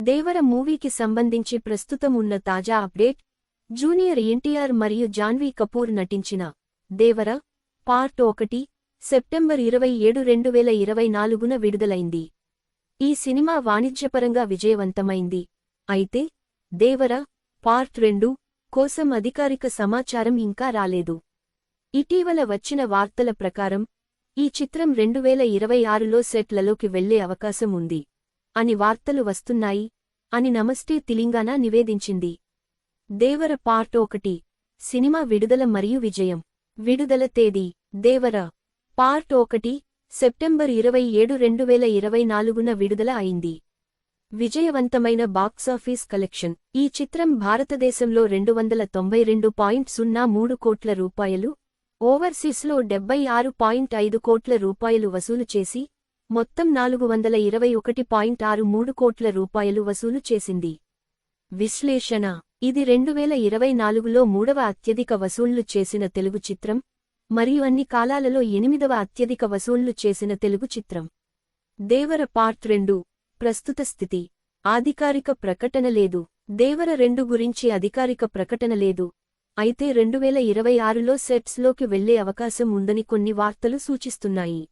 దేవర మూవీకి సంబంధించి ప్రస్తుతం ఉన్న తాజా అప్డేట్ జూనియర్ ఎన్టీఆర్ మరియు జాన్వీ కపూర్ నటించిన దేవర పార్ట్ ఒకటి సెప్టెంబర్ ఇరవై ఏడు రెండు వేల ఇరవై నాలుగున విడుదలైంది. ఈ సినిమా వాణిజ్యపరంగా విజయవంతమైంది. అయితే దేవర పార్ట్ రెండు కోసం అధికారిక సమాచారం ఇంకా రాలేదు. ఇటీవల వచ్చిన వార్తల ప్రకారం ఈ చిత్రం రెండు వేల ఇరవై ఆరులో సెట్లలోకి వెళ్ళే అవకాశం ఉంది. అని వార్తలు వస్తున్నాయి అని నమస్తే తెలంగాణ నివేదించింది. దేవర పార్ట్ ఒకటి సినిమా విడుదల మరియు విజయం. విడుదల తేదీ దేవర. పార్ట్ ఒకటి సెప్టెంబర్ ఇరవై ఏడు రెండు వేల ఇరవై నాలుగున విడుదల అయింది. విజయవంతమైన బాక్సాఫీస్ కలెక్షన్. ఈ చిత్రం భారతదేశంలో రెండు వందల తొంభై రెండు పాయింట్ సున్నా మూడు కోట్ల రూపాయలు ఓవర్సీస్లో డెబ్బై ఆరు పాయింట్ ఐదు కోట్ల రూపాయలు వసూలు చేసి మొత్తం నాలుగు వందల ఇరవై ఒకటి పాయింట్ ఆరు మూడు కోట్ల రూపాయలు వసూలు చేసింది. విశ్లేషణ. ఇది రెండు వేల ఇరవై నాలుగులో మూడవ అత్యధిక వసూళ్ళు చేసిన తెలుగు చిత్రం మరియు అన్ని కాలాలలో ఎనిమిదవ అత్యధిక వసూళ్ళు చేసిన తెలుగు చిత్రం. దేవర పార్ట్ రెండు. ప్రస్తుత స్థితి. ఆధికారిక ప్రకటన లేదు. దేవర రెండు గురించి అధికారిక ప్రకటన లేదు. అయితే రెండు వేల ఇరవై ఆరులో సెట్స్లోకి వెళ్ళే అవకాశం ఉందని కొన్ని వార్తలు సూచిస్తున్నాయి.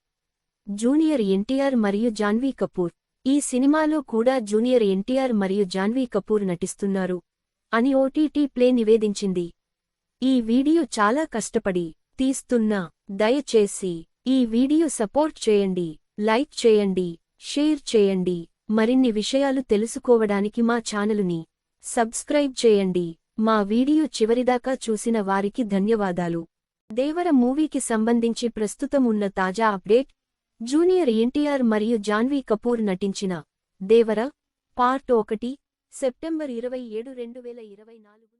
జూనియర్ ఎన్టీఆర్ మరియు జాన్వీ కపూర్. ఈ సినిమాలో కూడా జూనియర్ ఎన్టీఆర్ మరియు జాన్వీ కపూర్ నటిస్తున్నారు అని ఓటీటీ ప్లే నివేదించింది. ఈ వీడియో చాలా కష్టపడి తీస్తున్నా దయచేసి ఈ వీడియో సపోర్ట్ చేయండి లైక్ చేయండి షేర్ చేయండి. మరిన్ని విషయాలు తెలుసుకోవడానికి మా ఛానలుని సబ్స్క్రైబ్ చేయండి. మా వీడియో చివరిదాకా చూసిన వారికి ధన్యవాదాలు. దేవర మూవీకి సంబంధించి ప్రస్తుతం ఉన్న తాజా అప్డేట్ జూనియర్ ఎన్టీఆర్ మరియు జాన్వీ కపూర్ నటించిన దేవర పార్ట్ ఒకటి సెప్టెంబర్ ఇరవై ఏడు రెండు వేల ఇరవై నాలుగు.